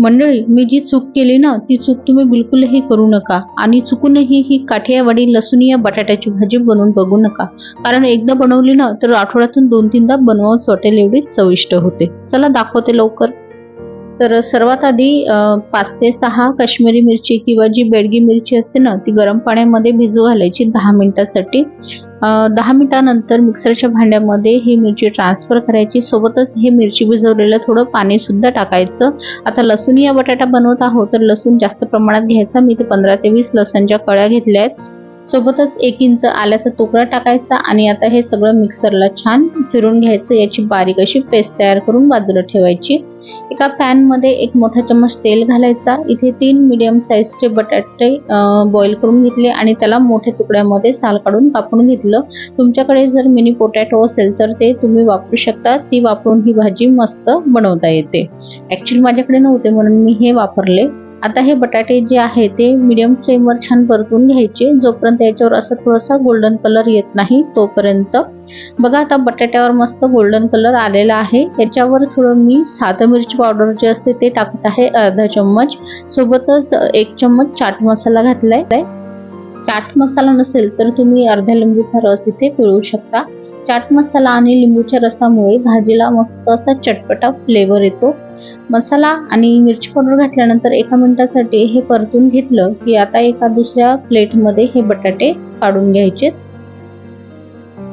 मंडळी मी जी चूक केली ना ती चूक तुम्ही बिलकुलही करू नका. आणि चुकूनही ही काठियावाडी लसुणी या बटाट्याची भाजी बनवून बघू नका. कारण एकदा बनवली ना तर आठवड्यातून दोन तीनदा बनवावंच वाटेल एवढी चविष्ट होते. चला दाखवते लवकर. तर सर्वात आधी पाच ते सहा काश्मीरी मिरची किंवा जी बेडगी मिरची असते ना ती गरम पाण्यामध्ये भिजू घालायची दहा मिनिटासाठी. दहा मिनिटानंतर मिक्सरच्या भांड्यामध्ये ही मिरची ट्रान्सफर करायची. सोबतच हे मिरची भिजवलेलं थोडं पाणीसुद्धा टाकायचं. आता लसूण या बटाटा बनवत आहोत तर लसूण जास्त प्रमाणात घ्यायचा. मी ते पंधरा ते वीस लसणच्या कळ्या घेतल्या आहेत. सोबतच एक इंच आल्याचा तुकडा टाकायचा आणि आता हे सगळं मिक्सरला छान फिरून घ्यायचं. याची बारीक अशी पेस्ट तयार करून बाजूला ठेवायची. एका पॅनमध्ये एक मोठा चम्मच तेल घालायचा. इथे तीन मिडियम साईजचे बटाटे बॉईल करून घेतले आणि त्याला मोठ्या तुकड्यामध्ये साल काढून कापून घेतलं. तुमच्याकडे जर मिनी पोटॅटो असेल तर ते तुम्ही वापरू शकता. ती वापरून ही भाजी मस्त बनवता येते. ॲक्च्युली माझ्याकडे नव्हते म्हणून मी हे वापरले. आता हे बटाटे जे आहे ते मीडियम फ्लेमवर छान परतून घ्यायचे. जोपर्यंत याच्यावर असं थोडासा गोल्डन कलर येत नाही तोपर्यंत. बघा आता बटाट्यावर मस्त गोल्डन कलर आलेला आहे. याच्यावर थोडं मी साधं मिरची पावडर जे असते ते टाकत आहे अर्धा चम्मच. सोबतच एक चम्मच चाट मसाला घातलाय. चाट मसाला नसेल तर तुम्ही अर्ध्या लिंबूचा रस इथे पिळू शकता. चाट मसाला आणि लिंबूच्या रसामुळे भाजीला मस्त असा चटपटा फ्लेवर येतो. मसाला आणि मिरची पावडर घातल्यानंतर एका मिनिटासाठी हे परतून घेतलं की आता एका दुसऱ्या प्लेटमध्ये हे बटाटे काढून घ्यायचे.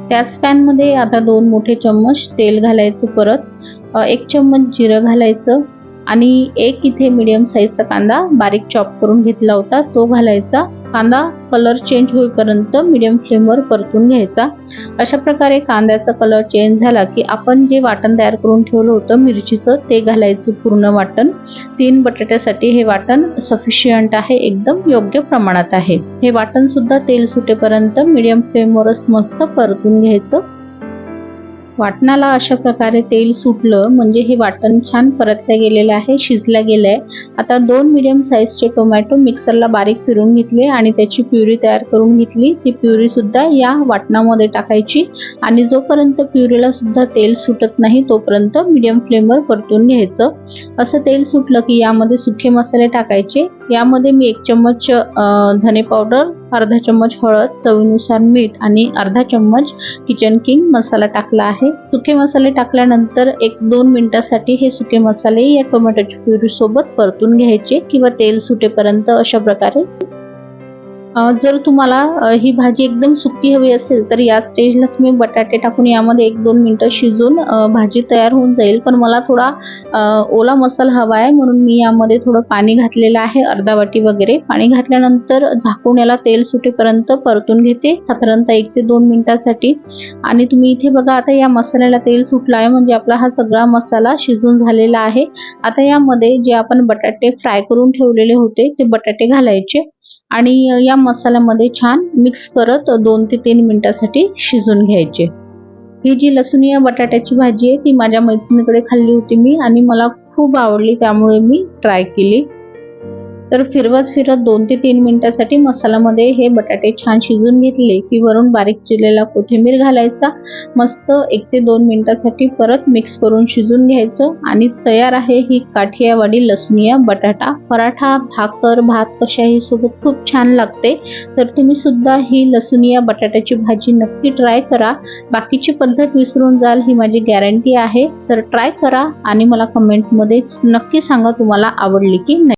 त्याच पॅनमध्ये आता दोन मोठे चम्मच तेल घालायचं परत एक चम्मच जिरं घालायचं आणि एक इथे मीडियम साईजचा कांदा बारीक चॉप करून घेतला होता तो घालायचा. कांदा कलर चेंज होईपर्यंत मीडियम फ्लेमवर परतून घ्यायचा. अशा प्रकारे कांद्याचा कलर चेंज झाला की आपण जे वाटण तयार करून ठेवलं होतं मिरचीचं ते घालायचं पूर्ण वाटण. तीन बटाट्यासाठी हे वाटण सफिशियंट आहे एकदम योग्य प्रमाणात आहे. हे वाटण सुद्धा तेल सुटेपर्यंत मिडियम फ्लेमवरच मस्त परतून घ्यायचं. वाटणाला अशा प्रकारे तेल सुटलं म्हणजे हे वाटण छान परतलं गेलेलं आहे शिजलं गेलं आहे आता दोन मिडियम साईजचे टोमॅटो मिक्सरला बारीक फिरून घेतले आणि त्याची प्युरी तयार करून घेतली. ती प्युरीसुद्धा या वाटणामध्ये टाकायची आणि जोपर्यंत प्युरीला सुद्धा तेल सुटत नाही तोपर्यंत मिडियम फ्लेमवर परतून घ्यायचं. असं तेल सुटलं की यामध्ये सुखे मसाले टाकायचे. यामध्ये मी एक चम्मच धने पावडर अर्धा चम्मच हळद चवीनुसार मीठ आणि अर्धा चम्मच किचन किंग मसाला टाकला आहे. सुके मसाले टाकल्यानंतर एक दोन मिनिटासाठी हे सुके मसाले या टोमॅटोच्या प्युरी सोबत परतून घ्यायचे किंवा तेल सुटेपर्यंत अशा प्रकारे जर तुम्हाला ही भाजी एकदम सुकी हवी असेल तर या स्टेजला तुम्ही बटाटे टाकून यामध्ये एक दोन मिनटं शिजून भाजी तयार होऊन जाईल. पण मला थोडा ओला मसाला हवा आहे म्हणून मी यामध्ये थोडं पाणी घातलेलं आहे अर्धा वाटी वगैरे. पाणी घातल्यानंतर झाकून याला तेल सुटेपर्यंत परतून घेते साधारणतः एक ते दोन मिनिटासाठी. आणि तुम्ही इथे बघा आता या मसाल्याला तेल सुटलं आहे म्हणजे आपला हा सगळा मसाला शिजून झालेला आहे. आता यामध्ये जे आपण बटाटे फ्राय करून ठेवलेले होते ते बटाटे घालायचे. आणि या मसाल्यामध्ये छान मिक्स करत दोन ते तीन मिनटासाठी शिजून घ्यायचे. ही जी लसुणी बटाट्याची भाजी आहे ती माझ्या मैत्रिणीकडे खाल्ली होती मी आणि मला खूप आवडली त्यामुळे मी ट्राय केली. तर फिरवत फिरत दोन ते तीन मिनिटासाठी मसाल्यामध्ये हे बटाटे छान शिजून घेतले की वरून बारीक चिरलेला कोथिंबीर घालायचा. मस्त एक ते दोन मिनिटासाठी परत मिक्स करून शिजून घ्यायचं आणि तयार आहे ही काठियावाडी लसुनिया बटाटा. पराठा भाकर भात कशाही सोबत खूप छान लागते. तर तुम्ही सुद्धा ही लसुनिया बटाट्याची भाजी नक्की ट्राय करा. बाकीची पद्धत विसरून जाल ही माझी गॅरंटी आहे. तर ट्राय करा आणि मला कमेंटमध्ये नक्की सांगा तुम्हाला आवडली की नाही.